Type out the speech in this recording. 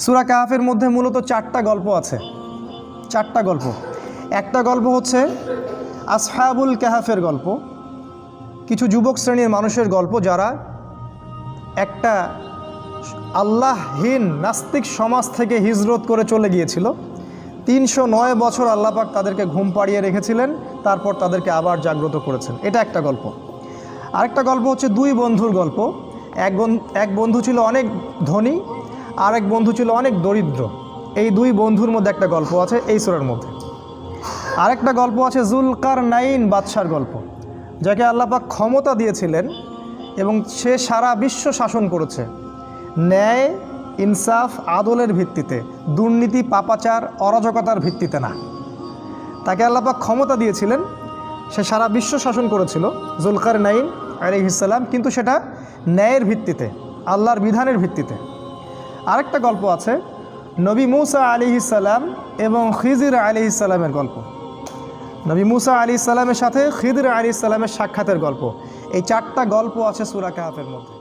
সুরা কাহাফের মধ্যে মূলত চারটা গল্প আছে। চারটা গল্প। একটা গল্প হচ্ছে আসহাবুল কাহাফের গল্প। কিছু যুবক শ্রেণির মানুষের গল্প যারা একটা আল্লাহহীন নাস্তিক সমাজ থেকে হিজরত করে চলে গিয়েছিল। তিনশো নয় বছর আল্লাপাক তাদেরকে ঘুম পাড়িয়ে রেখেছিলেন, তারপর তাদেরকে আবার জাগ্রত করেছেন। এটা একটা গল্প। আরেকটা গল্প হচ্ছে দুই বন্ধুর গল্প। এক এক বন্ধু ছিল অনেক ধনী আর এক বন্ধু ছিল অনেক দরিদ্র। এই দুই বন্ধুর মধ্যে একটা গল্প আছে এই সুরের মধ্যে। আরেকটা গল্প আছে জুলকার নাইন বাদশার গল্প, যাকে আল্লাপাক ক্ষমতা দিয়েছিলেন এবং সে সারা বিশ্ব শাসন করেছে। ন্যায়, ইনসাফ, আদলের ভিত্তিতে, দুর্নীতি, পাপাচার, অরাজকতার ভিত্তিতে না। তাকে আল্লাপাক ক্ষমতা দিয়েছিলেন, সে সারা বিশ্ব শাসন করেছিল জুলকার নাইন আলিহিসাল্লাম কিন্তু সেটা ন্যায়ের ভিত্তিতে, আল্লাহর বিধানের ভিত্তিতে। আরেকটা গল্প আছে। নবী মুসা আলিহিসাল্লাম এবং খিজির আলিহিসাল্লামের গল্প। নবী মুসা আলি ইসাল্লামের সাথে খিদির আলি ইসাল্লামের সাক্ষাতের গল্প। এই চারটা গল্প আছে সুরা কাহাফের মধ্যে।